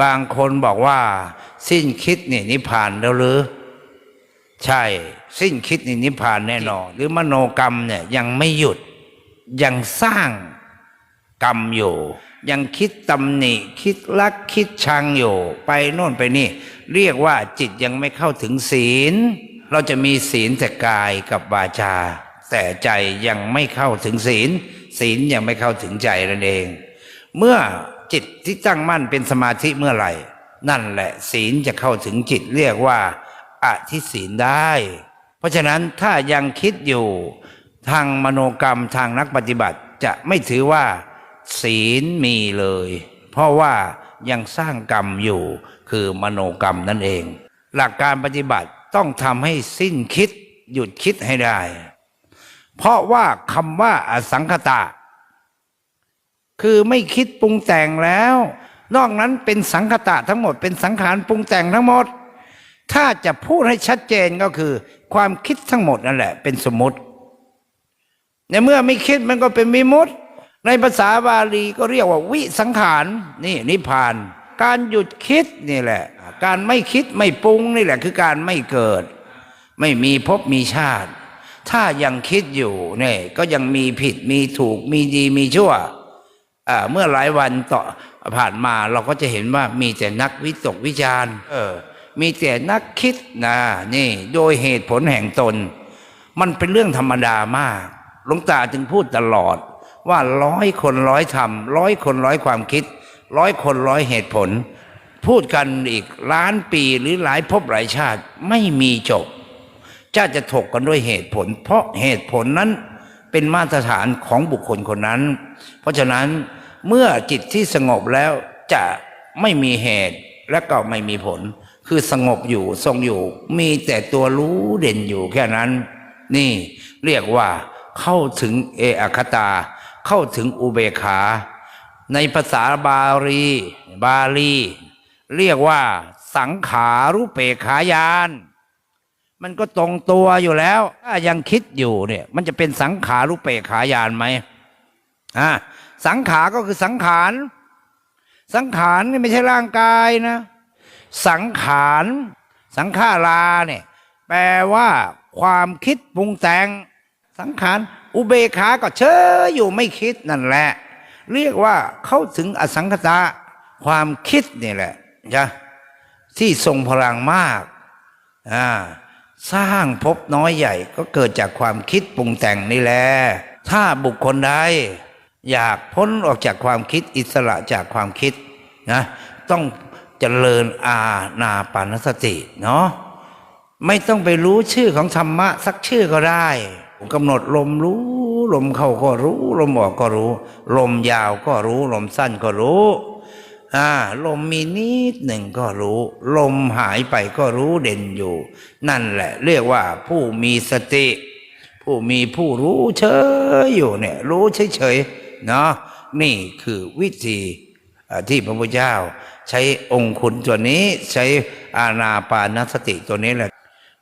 บางคนบอกว่า สิ้นคิดนี่นิพพานแล้วหรือ ใช่ สิ้นคิดนี่นิพพานแน่นอนหรือมโนกรรมเนี่ยยังไม่หยุดยังสร้างกรรมอยู่ ยังคิดตำหนิคิดรักคิดชังอยู่ ไปโน่นไปนี่ เรียกว่าจิตยังไม่เข้าถึงศีล เราจะมีศีลแต่กายกับวาจา แต่ใจยังไม่เข้าถึงศีล ศีลยังไม่เข้าถึงใจนั่นเอง เมื่อ จิตที่ตั้งมั่นเป็นสมาธิเมื่อไหร่ นั่นแหละ ศีลจะเข้าถึงจิตเรียกว่าอธิศีลได้ เพราะฉะนั้นถ้ายังคิดอยู่ทางมโนกรรมทางนักปฏิบัติจะไม่ถือว่า ศีลมีเลย เพราะว่ายังสร้างกรรมอยู่คือมโนกรรมนั่นเอง หลักการปฏิบัติต้องทำให้สิ้นคิดหยุดคิดให้ได้ เพราะว่าคำว่าอสังคตะ คือไม่คิดปรุงแต่งแล้ว นอกนั้นเป็นสังคตะทั้งหมด เป็นสังขารปรุงแต่งทั้งหมด ถ้าจะพูดให้ชัดเจนก็คือ ความคิดทั้งหมดนั่นแหละ เป็นสมมติ ในเมื่อไม่คิดมันก็เป็นมิมุติในภาษาบาลีก็เรียกว่าวิสังขารนี่นิพาน การหยุดคิดนี่แหละ การไม่คิดไม่ปรุงนี่แหละคือการไม่เกิด ไม่มีภพมีชาติ ถ้ายังคิดอยู่เนี่ยก็ยังมีผิดมีถูกมีดีมีชั่ว เมื่อหลายวันต่อผ่านมาเราก็จะเห็นว่ามีแต่นักวิตกวิจารณ์เออมีแต่นักคิดนะนี่โดยเหตุผลแห่งตน มันเป็นเรื่องธรรมดามากหลวงตาจึงพูดตลอด ว่าร้อยคนร้อยธรรมร้อยคนร้อยความคิด ร้อยคนร้อยเหตุผล พูดกันอีกล้านปีหรือหลายภพหลายชาติไม่มีจบจะจะถกกันด้วยเหตุผล เพราะเหตุผลนั้น เป็นมาตรฐานของบุคคลคนนั้น เพราะฉะนั้นเมื่อจิตที่สงบแล้วจะไม่มีเหตุและก็ไม่มีผล คือสงบอยู่ทรงอยู่ มีแต่ตัวรู้เด่นอยู่แค่นั้น นี่เรียกว่าเข้าถึงเออคตา เข้าถึงอุเบขา ในภาษาบาลี บาลี เรียกว่าสังขารุเปขายาน มันก็ตรงตัวอยู่แล้ว ถ้ายังคิดอยู่เนี่ย มันจะเป็นสังขารุเปขายานไหมอ่าสังขาก็คือสังขาร สังขารนี่ไม่ใช่ร่างกายนะ สังขาร สังขาราเนี่ย แปลว่า ความคิดปรุงแต่ง สังขาร อุเบขาก็เชยอยู่ไม่คิดนั่นแหละ เรียกว่าเข้าถึงอสังขตาความคิดนี่แหละจ้ะที่ทรงพลังมากอ่า สร้างภพน้อยใหญ่ก็เกิดจากความคิดปรุงแต่งนี่แหละถ้าบุคคลใดอยากพ้นออกจากความคิดอิสระจากความคิดนะต้องเจริญอาณาปานสติเนาะไม่ต้องไปรู้ชื่อของธรรมะสักชื่อก็ได้กำหนดลมรู้ ลมเข้าก็รู้ ลมออกก็รู้ ลมยาวก็รู้ ลมสั้นก็รู้ อ่าลมมีนิดหนึ่งก็รู้ ลมหายไปก็รู้เด่นอยู่ นั่นแหละ เรียกว่าผู้มีสติ ผู้มีผู้รู้เฉยอยู่เนี่ย รู้เฉยๆเนาะนี่คือวิธีที่พระพุทธเจ้า ใช้องค์คุณตัวนี้ใช้อาณาปานสติตัวนี้แหละ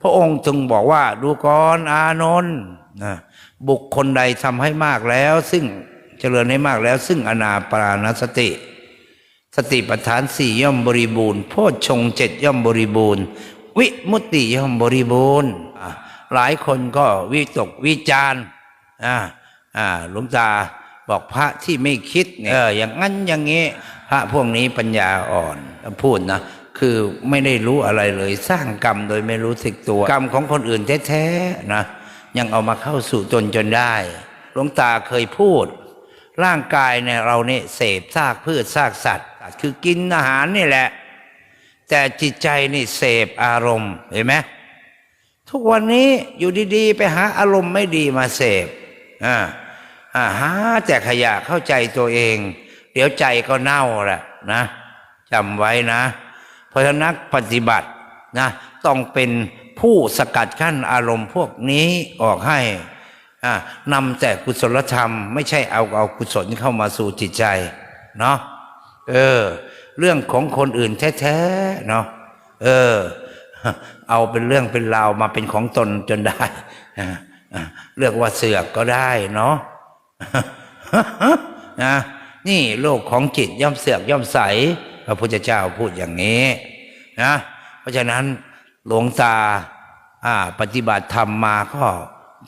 พระองค์จึงบอกว่าดูกรอานนท์นะบุคคลใดทำให้มากแล้ว ซึ่งเจริญให้มากแล้ว ซึ่งอนาปานสติ สติปัฏฐานสี่ย่อมบริบูรณ์โพชฌงเจ็ดย่อมบริบูรณ์ วิมุตติย่อมบริบูรณ์หลายคนก็วิตกวิจารณ์หลวงตาบอกพระที่ไม่คิดเนี่ยเอออย่างนั้นอย่างนี้ พระพวกนี้ปัญญาอ่อนพูดนะคือไม่ได้รู้อะไรเลยสร้างกรรมโดยไม่รู้สึกตัว กรรมของคนอื่นแท้ๆนะยังเอามาเข้าสู่ตนจนได้หลวงตาเคยพูด ร่างกายเนี่ยเราเนี่ยเสพซากพืชซากสัตว์ คือกินอาหารนี่แหละ แต่จิตใจนี่เสพอารมณ์เห็นไหมทุกวันนี้อยู่ดีๆ ไปหาอารมณ์ไม่ดีมาเสพอ่าอ่าหาแต่ขยะเข้าใจตัวเอง เดี๋ยวใจก็เน่าแหละนะจำไว้นะ เพราะฉะนั้นนักปฏิบัตินะต้องเป็นผู้สกัดกั้นอารมณ์พวกนี้ออกให้อ่านำแต่กุศลธรรม ไม่ใช่เอาเอากุศลเข้ามาสู่จิตใจ เนาะ เออ เรื่องของคนอื่นแท้ๆเนาะเออ เอาเป็นเรื่องเป็นราวมาเป็นของตนจนได้อ่าอ่าเรียกว่าเสือกก็ได้เนาะนะนี่โลกของจิตย่อมเสือกย่อมใสพระพุทธเจ้าพูดอย่างนี้นะเพราะฉะนั้นหลวงตาอ่า ปฏิบัติธรรมมาก็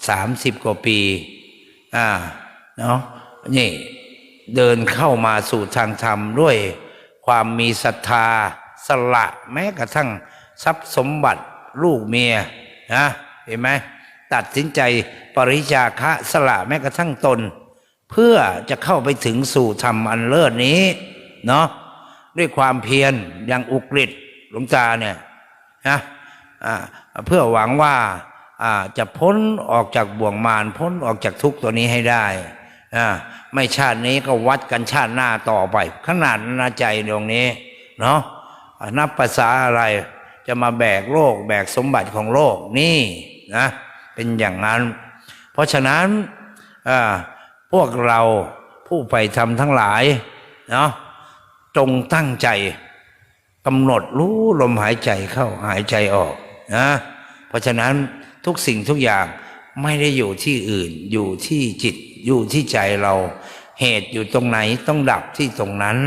สามสิบกว่าปี อ่า เนาะนี่ เดินเข้ามาสู่ทางธรรมด้วยความมีศรัทธาสละแม้กระทั่งทรัพย์สมบัติลูกเมียนะเห็นไหมตัดสินใจปริจาคะสละแม้กระทั่งตน เพื่อจะเข้าไปถึงสู่ธรรมอันเลิศนี้เนาะด้วยความเพียรอย่างอุกฤษหลวงตาเนี่ยนะเพื่อหวังว่าจะพ้นออกจากบ่วงมารพ้นออกจากทุกตัวนี้ให้ได้ ไม่ชาตินี้ก็วัดกันชาติหน้าต่อไป ขนาดนาใจตรงนี้ เนาะนับภาษาอะไรจะมาแบกโลก แบกสมบัติของโลกนี่นะเป็นอย่างนั้น เพราะฉะนั้นพวกเราผู้ไปทำทั้งหลายเนาะจงตั้งใจกำหนดรู้ลมหายใจเข้าหายใจออกนะเพราะฉะนั้นทุกสิ่งทุกอย่าง ไม่ได้อยู่ที่อื่น อยู่ที่จิต อยู่ที่ใจเรา เหตุอยู่ตรงไหนต้องดับที่ตรงนั้น